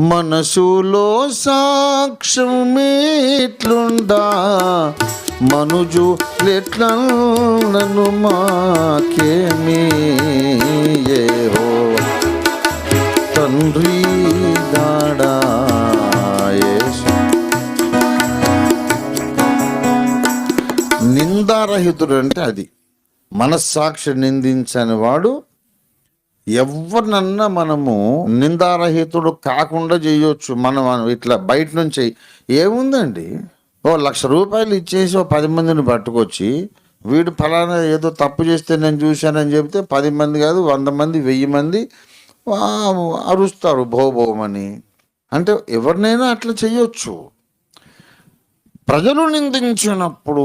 మనసులో సాక్ష్యం మీట్లుండా మనుజు లెట్లను మాకేమీ? యెహోవా తండ్రి దాడా నిందారహితుడు అంటే అది. మనస్సాక్షి నిందించని వాడు ఎవరినన్నా మనము నిందారహితుడు కాకుండా చేయొచ్చు. మనం ఇట్లా బయట నుంచి ఏముందండి? ఓ లక్ష రూపాయలు ఇచ్చేసి ఓ పది మందిని పట్టుకొచ్చి వీడు ఫలానా ఏదో తప్పు చేస్తే నేను చూశానని చెబితే పది మంది కాదు వంద మంది వెయ్యి మంది అరుస్తారు భోభోమని. అంటే ఎవరినైనా అట్లా చేయొచ్చు. ప్రజలు నిందించినప్పుడు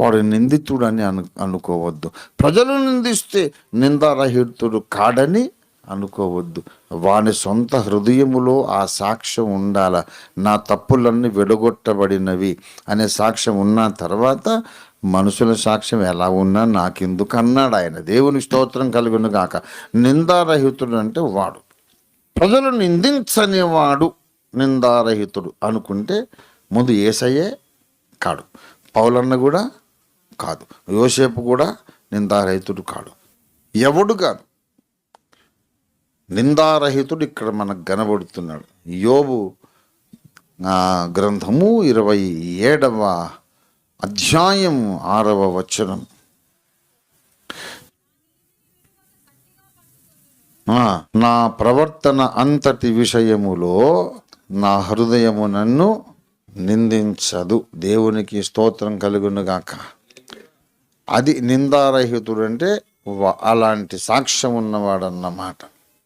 వాడు నిందితుడు అని అను అనుకోవద్దు. ప్రజలు నిందిస్తే నిందారహితుడు కాడని అనుకోవద్దు. వాని సొంత హృదయములో ఆ సాక్ష్యం ఉండాల. నా తప్పులన్నీ విడగొట్టబడినవి అనే సాక్ష్యం ఉన్న తర్వాత మనుషుల సాక్ష్యం ఎలా ఉన్నా నాకెందుకు అన్నాడు ఆయన. దేవుని స్తోత్రం కలిగిన కాక నిందారహితుడు అంటే వాడు. ప్రజలు నిందించని వాడు నిందారహితుడు అనుకుంటే ముందు ఏసయ్యే కాడు. పౌలన్న కూడా కాదు. యోసేపు కూడా నిందారహితుడు కాడు. ఎవడు కాదు. నిందారహితుడు ఇక్కడ మనకు కనబడుతున్నాడు. యోబు గ్రంథము ఇరవై ఏడవ అధ్యాయం ఆరవ వచనం. నా ప్రవర్తన అంతటి విషయములో నా హృదయము నన్ను నిందించదు. దేవునికి స్తోత్రం కలుగునుగాక అది నిందారహితుడు అంటే అలాంటి సాక్ష్యం ఉన్నవాడన్నమాట.